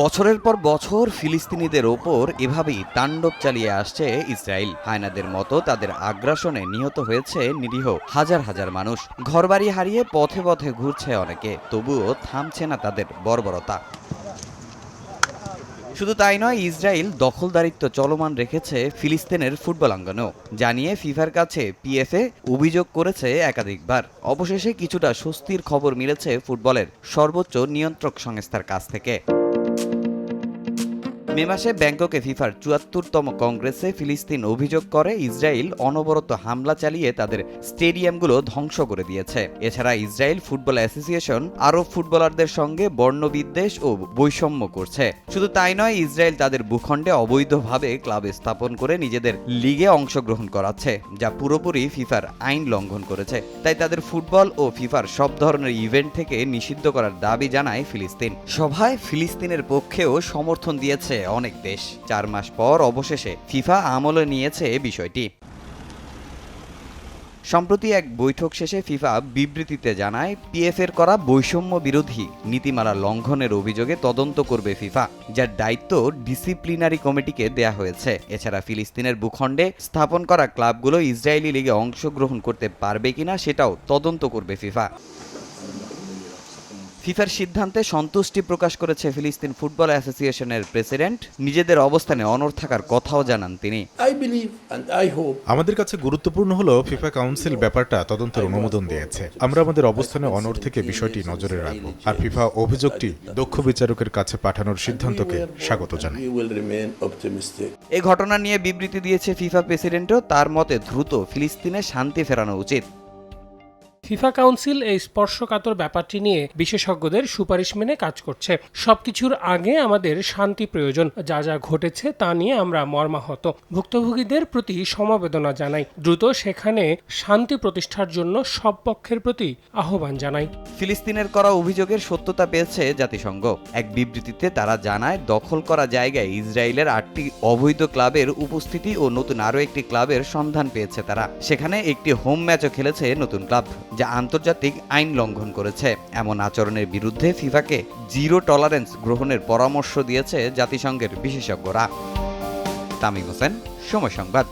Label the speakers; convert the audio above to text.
Speaker 1: বছরের পর বছর ফিলিস্তিনিদের ওপর এভাবেই তাণ্ডব চালিয়ে আসছে ইসরায়েল। হায়নাদের মতো তাদের আগ্রাসনে নিহত হয়েছে নিরীহ হাজার হাজার মানুষ। ঘরবাড়ি হারিয়ে পথে পথে ঘুরছে অনেকে, তবুও থামছে না তাদের বর্বরতা। শুধু তাই নয়, ইসরায়েল দখলদারিত্ব চলমান রেখেছে ফিলিস্তিনের ফুটবল অঙ্গনেও জানিয়ে ফিফার কাছে পিএফএ অভিযোগ করেছে একাধিকবার। অবশেষে কিছুটা স্বস্তির খবর মিলেছে ফুটবলের সর্বোচ্চ নিয়ন্ত্রক সংস্থার কাছ থেকে। মে মাসে ব্যাংককে ফিফার চুয়াত্তরতম কংগ্রেসে ফিলিস্তিন অভিযোগ করে ইসরায়েল অনবরত হামলা চালিয়ে তাদের স্টেডিয়ামগুলো ধ্বংস করে দিয়েছে। এছাড়া ইসরায়েল ফুটবল অ্যাসোসিয়েশন আরব ফুটবলারদের সঙ্গে বর্ণবিদ্বেষ ও বৈষম্য করছে। শুধু তাই নয়, ইসরায়েল তাদের ভূখণ্ডে অবৈধভাবে ক্লাব স্থাপন করে নিজেদের লিগে অংশগ্রহণ করাচ্ছে, যা পুরোপুরি ফিফার আইন লঙ্ঘন করেছে। তাই তাদের ফুটবল ও ফিফার সব ধরনের ইভেন্ট থেকে নিষিদ্ধ করার দাবি জানায় ফিলিস্তিন। সভায় ফিলিস্তিনের পক্ষেও সমর্থন দিয়েছে অনেক দেশ। চার মাস পর অবশেষে ফিফা আমলে নিয়েছে বিষয়টি। সম্প্রতি এক বৈঠক শেষে ফিফা বিবৃতিতে জানায় পিএফ এর করা বৈষম্য বিরোধী নীতিমালা লঙ্ঘনের অভিযোগে তদন্ত করবে ফিফা, যার দায়িত্ব ডিসিপ্লিনারি কমিটিকে দেয়া হয়েছে। এছাড়া ফিলিস্তিনের ভূখণ্ডে স্থাপন করা ক্লাবগুলো ইসরায়েলি লিগে অংশগ্রহণ করতে পারবে কিনা সেটাও তদন্ত করবে ফিফা। ফিফার সিদ্ধান্তে সন্তুষ্টি প্রকাশ করেছে ফিলিস্তিন ফুটবল অ্যাসোসিয়েশনের প্রেসিডেন্ট। নিজেদের অবস্থানে অনড় থাকার কথাও জানান তিনি।
Speaker 2: আমাদের কাছে গুরুত্বপূর্ণ হলো ফিফা কাউন্সিল ব্যাপারটা তদন্তের অনুমোদন দিয়েছে। আমরা আমাদের অবস্থানে অনড় থেকে বিষয়টি নজরে রাখব। আর ফিফা অভিযোগটি দক্ষ বিচারকের কাছে পাঠানোর সিদ্ধান্তকে স্বাগত জানাই.
Speaker 1: এ ঘটনা নিয়ে বিবৃতি দিয়েছে ফিফা প্রেসিডেন্টও। তার মতে দ্রুত ফিলিস্তিনে শান্তি ফেরানো উচিত।
Speaker 3: ফিফা কাউন্সিল এই স্পর্শকাতর ব্যাপারটি নিয়ে বিশেষজ্ঞদের সুপারিশ মেনে কাজ করছে। সবকিছুর আগে আমাদের শান্তি প্রয়োজন, যা যা ঘটেছে তা নিয়ে আমরা মর্মাহত। ভুক্তভোগীদের প্রতি সমবেদনা জানাই। দ্রুত সেখানে শান্তি প্রতিষ্ঠার জন্য সব পক্ষের প্রতি আহ্বান জানাই।
Speaker 1: ফিলিস্তিনের করা অভিযোগের সত্যতা পেয়েছে জাতিসংঘ। এক বিবৃতিতে তারা জানায়, দখল করা জায়গায় ইসরায়েলের আটটি অবৈধ ক্লাবের উপস্থিতি ও নতুন আরও একটি ক্লাবের সন্ধান পেয়েছে তারা। সেখানে একটি হোম ম্যাচও খেলেছে নতুন ক্লাব। যা আন্তর্জাতিক আইন লঙ্ঘন করেছে। এমন আচরণের বিরুদ্ধে ফিফাকে জিরো টলারেন্স গ্রহণের পরামর্শ দিয়েছে জাতিসংঘের বিশেষজ্ঞরা। তামিম হোসেন, সময় সংবাদ।